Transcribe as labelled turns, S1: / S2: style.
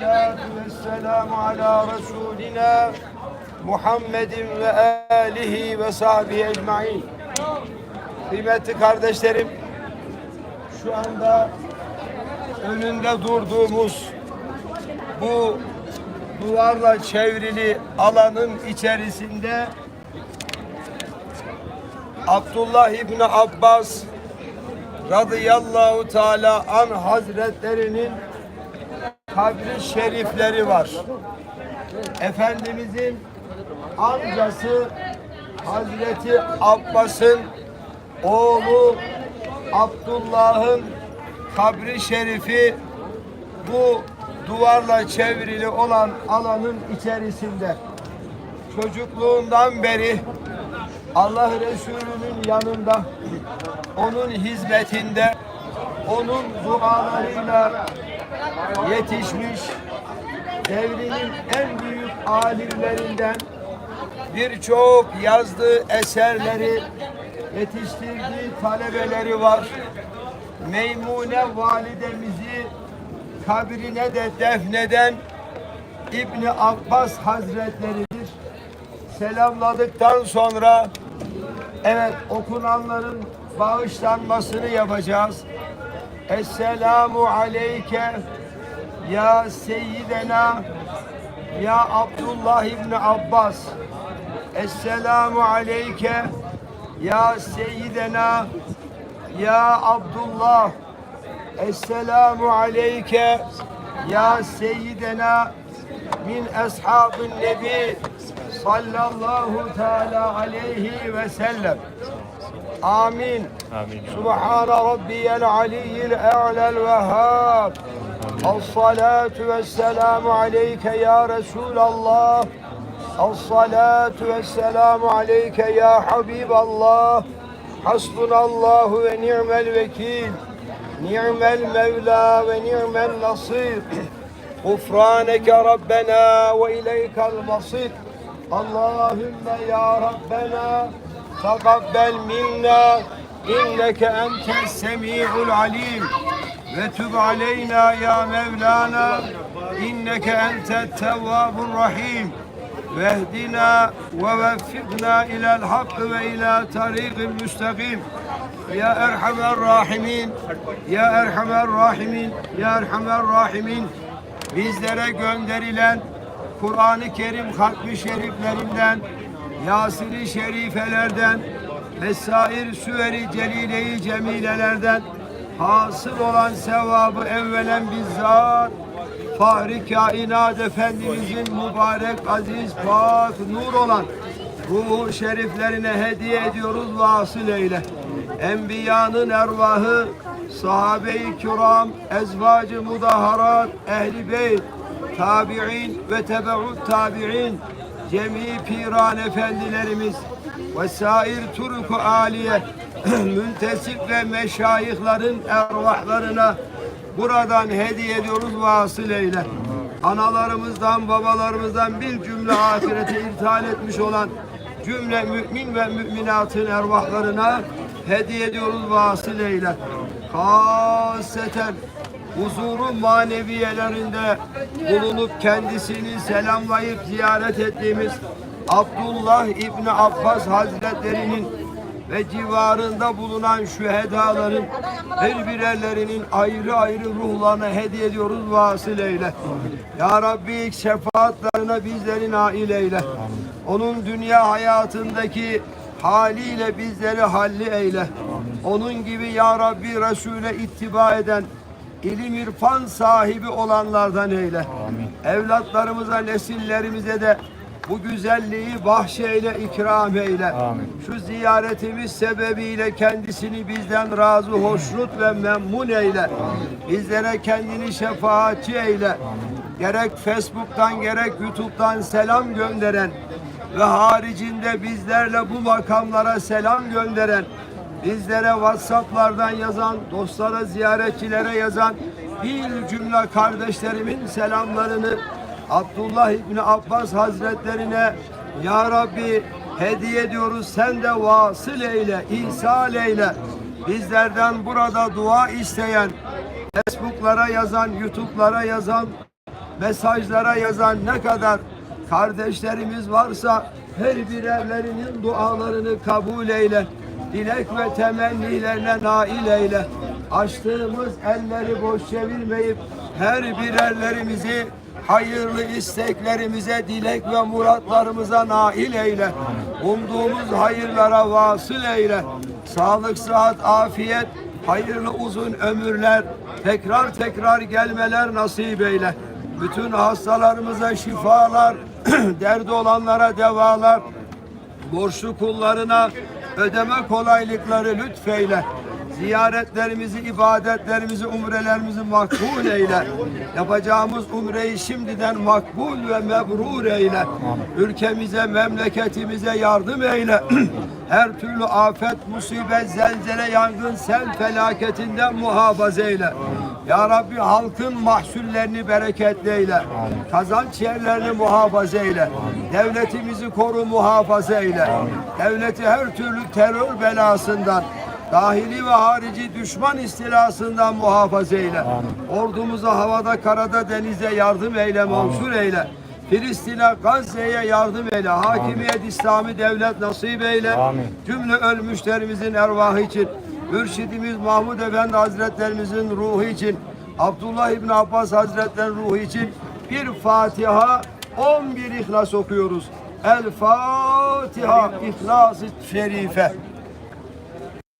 S1: salatu vesselamu ala Resulina Muhammedin ve alihi ve sahbihi ecmain. Kıymetli kardeşlerim, şu anda önünde durduğumuz bu duvarla çevrili alanın içerisinde Abdullah İbni Abbas radıyallahu teala an hazretlerinin kabri şerifleri var. Efendimizin amcası Hazreti Abbas'ın oğlu Abdullah'ın kabri şerifi bu duvarla çevrili olan alanın içerisinde çocukluğundan beri Allah Resulü'nün yanında onun hizmetinde onun dualarıyla yetişmiş devrinin en büyük alimlerinden birçok yazdığı eserleri yetiştirdiği talebeleri var. Meymune validemizi kabrine de defneden İbni Abbas Hazretleridir. Selamladıktan sonra evet okunanların bağışlanmasını yapacağız. Esselamu aleyke ya Seyyidena ya Abdullah İbni Abbas Esselamu aleyke ya Seyyidena ya Abdullah Esselamu aleyke ya Seyyidena min ashabın nebi sallallahu teala aleyhi ve sellem Amin.
S2: Amin.
S1: سبحان ربي العلي الأعلى الوهاب As-salatu ve selamu aleyke ya Resulallah. As-salatu ve selamu aleyke ya Habiballah. Hasbunallahu ve ni'mel vekil. Ni'mel mevla ve ni'mel nasir. Gufraneke Rabbena ve ileykel masir. Allahümme ya Rabbena takabbel minna inneke entes semi'ul alim. Ve tüb aleyna ya Mevlana inneke entet tevvabur rahim. Vehdina ve veffikna ilel hakkı ve ila tariqil müstakim. Ya Erhamer Rahimin, Ya Erhamer Rahimin, Ya Erhamer Rahimin. Bizlere gönderilen Kur'an-ı Kerim hatmi şeriflerinden, Yasir-i Şerifelerden, Vesair Süveri Celile-i Cemilelerden, hasıl olan sevabı evvelen bizzat Fahri Kainat Efendimizin mübarek, aziz, pak, nur olan ruhu şeriflerine hediye ediyoruz vasıl eyle. Enbiyanın ervahı, sahabe-i kiram, ezvacı mudaharat, ehli beyt, tabi'in ve tebeut tabi'in, cemi piran efendilerimiz, vesair turku aliye, müntesip ve meşayihlerin ervahlarına buradan hediye ediyoruz vasıl eyle. Analarımızdan, babalarımızdan bir cümle ahirete irtihal etmiş olan cümle mümin ve müminatın ervahlarına hediye ediyoruz vasıl eyle. Haseten huzuru maneviyelerinde bulunup kendisini selamlayıp ziyaret ettiğimiz Abdullah İbni Abbas Hazretlerinin ve civarında bulunan şühedaların her birerlerinin ayrı ayrı ruhlarına hediye ediyoruz vasıl eyle. Ya Rabbi şefaatlerine bizleri nail eyle. Onun dünya hayatındaki haliyle bizleri halli eyle. Onun gibi Ya Rabbi Resul'e ittiba eden ilim irfan sahibi olanlardan eyle. Evlatlarımıza, nesillerimize de bu güzelliği bahşeyle, ikram eyle.
S2: Amin.
S1: Şu ziyaretimiz sebebiyle kendisini bizden razı, hoşnut ve memnun eyle. Bizlere kendini şefaatçi eyle. Gerek Facebook'tan gerek YouTube'dan selam gönderen ve haricinde bizlerle bu makamlara selam gönderen, bizlere WhatsApp'lardan yazan, dostlara, ziyaretçilere yazan bir cümle kardeşlerimin selamlarını Abdullah İbni Abbas Hazretlerine Ya Rabbi hediye ediyoruz. Sen de vasıl eyle, ihsal eyle. Bizlerden burada dua isteyen, Facebook'lara yazan, YouTube'lara yazan, mesajlara yazan ne kadar kardeşlerimiz varsa her birerlerinin dualarını kabul eyle. Dilek ve temennilerine nail eyle. Açtığımız elleri boş çevirmeyip her birerlerimizi hayırlı isteklerimize, dilek ve muratlarımıza nail eyle. Umduğumuz hayırlara vasıl eyle. Sağlık, sıhhat, afiyet, hayırlı uzun ömürler, tekrar tekrar gelmeler nasip eyle. Bütün hastalarımıza şifalar, derdi olanlara devalar, borçlu kullarına ödeme kolaylıkları lütfeyle. Ziyaretlerimizi, ibadetlerimizi, umrelerimizi makbul eyle. Yapacağımız umreyi şimdiden makbul ve mebrur eyle. Ülkemize, memleketimize yardım eyle. Her türlü afet, musibet, zelzele, yangın, sel felaketinden muhafaza eyle. Ya Rabbi halkın mahsullerini bereketli eyle. Kazanç yerlerini muhafaza eyle. Devletimizi koru muhafaza eyle. Devleti her türlü terör belasından, dahili ve harici düşman istilasından muhafaza eyle. Ordumuza havada, karada, denizde yardım eyle, mansur eyle. Filistin'e, Gazze'ye yardım eyle. Hakimiyet İslami devlet nasip eyle. Cümle ölmüşlerimizin ervahı için, Mürşidimiz Mahmud Efendi Hazretlerimizin ruhu için, Abdullah İbni Abbas Hazretlerinin ruhu için bir Fatiha, 11 İhlas okuyoruz. El Fatiha, İhlas-ı Şerife.